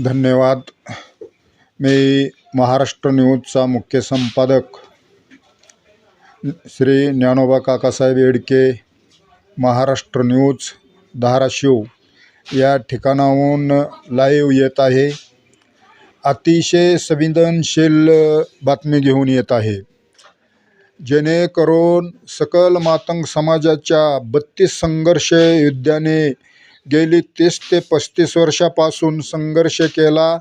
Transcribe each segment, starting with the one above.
धन्यवाद. मी महाराष्ट्र न्यूजचा मुख्य संपादक श्री ज्ञानोबा काकासाहेब येडके महाराष्ट्र न्यूज धाराशिव. या ठिकाणाहून लाईव्ह येत आहे. अतिशय संवेदनशील बातमी घेऊन येत आहे. जेणेकरून सकल मातंग समाजाच्या बत्तीस संघर्ष युद्धाने गेली तीस ते पस्तीस वर्षापासून संघर्ष केला.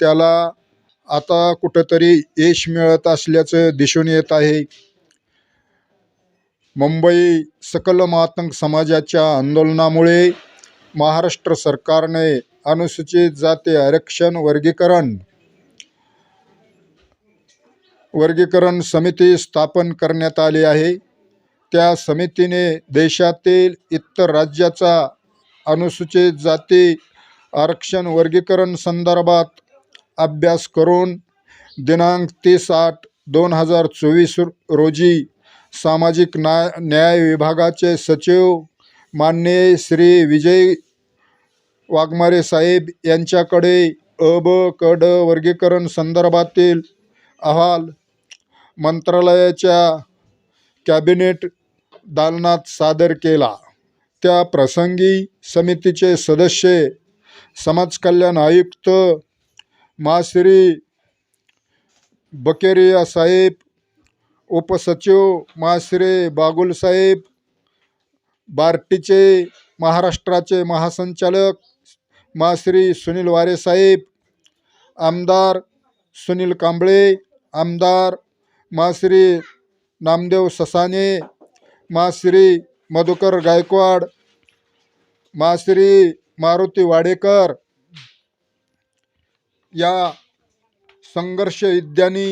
त्याला आता कुठंतरी यश मिळत असल्याचं दिसून येत आहे. मुंबई सकल मातंग समाजाच्या आंदोलनामुळे महाराष्ट्र सरकारने अनुसूचित जाती आरक्षण वर्गीकरण वर्गीकरण समिती स्थापन करण्यात आली आहे. त्या समितीने देशातील इतर राज्याचा अनुसूचित जाती आरक्षण वर्गीकरण संदर्भात अभ्यास करून दिनांक तीस आठ दोन हजार चोवीस रोजी सामाजिक न्याय न्याय विभागाचे सचिव माननीय श्री विजय वाघमारे साहेब यांच्याकडे अ ब क ड वर्गीकरण संदर्भातील अहवाल मंत्रालयाच्या कॅबिनेट दालनात सादर केला. त्या प्रसंगी समितीचे सदस्य समाज कल्याण आयुक्त माश्री बकेरिया साहेब उपसचिव माश्री बागुल साहेब बार्टीचे महाराष्ट्राचे महासंचालक माश्री सुनील वारे साहेब आमदार सुनील कांबळे आमदार माश्री नामदेव ससाने माश्री मधुकर गायकवाड माश्री मारुती वाडेकर या संघर्ष युद्धानी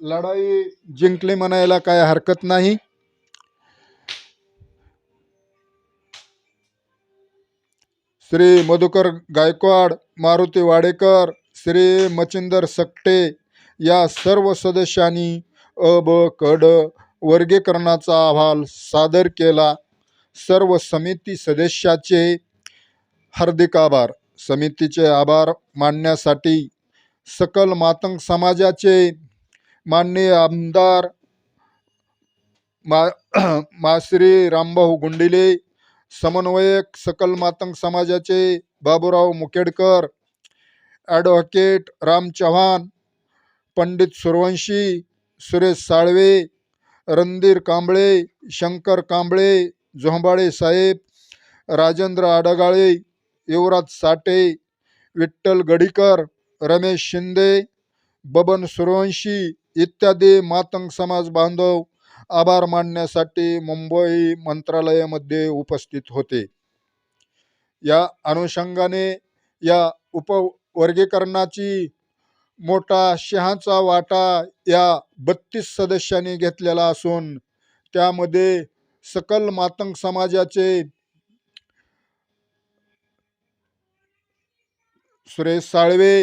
लढाई जिंकली म्हणायला काय हरकत नाही. श्री मधुकर गायकवाड मारुती वाडेकर श्री मचिंदर सकटे या सर्व सदस्यांनी अ ब कड वर्गीकरणाचा अहवाल सादर केला. सर्व समिती सदस्याचे हार्दिक आभार. समितीचे आभार मानण्यासाठी सकल मातंग समाजाचे माननीय आमदार मा माश्री रामभाऊ गुंडिले समन्वयक सकल मातंग समाजाचे बाबूराव मुकेडकर ॲडव्होकेट राम चव्हाण पंडित सुरवंशी सुरेश साळवे रणधीर कांबळे शंकर कांबळे झोंबाळे साहेब राजेंद्र आडगाळे युवराज साठे विठ्ठल गडीकर रमेश शिंदे बबन सुरवंशी इत्यादी मातंग समाज बांधव आभार मानण्यासाठी मुंबई मंत्रालयामध्ये उपस्थित होते. या अनुषंगाने या उपवर्गीकरणाची मोठा शहाचा वाटा या बत्तीस सदस्यांनी घेतलेला असून त्यामध्ये सकल मातंग समाजाचे सुरेश साळवे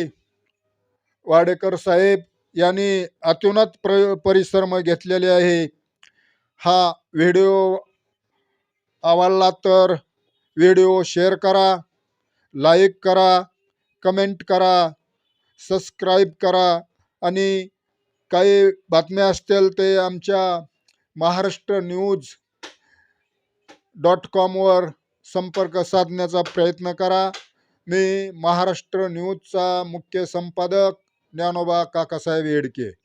वाडेकर साहेब यांनी अत्युन्नत प्र परिश्रम घेतलेले आहे. हा व्हिडिओ आवडला तर व्हिडिओ शेअर करा लाईक करा कमेंट करा सबस्क्राईब करा आणि काही बातम्या असतील ते आमच्या महाराष्ट्र न्यूज डॉट कॉमवर संपर्क साधण्याचा प्रयत्न करा. मी महाराष्ट्र न्यूजचा मुख्य संपादक ज्ञानोबा काकासाहेब येडके.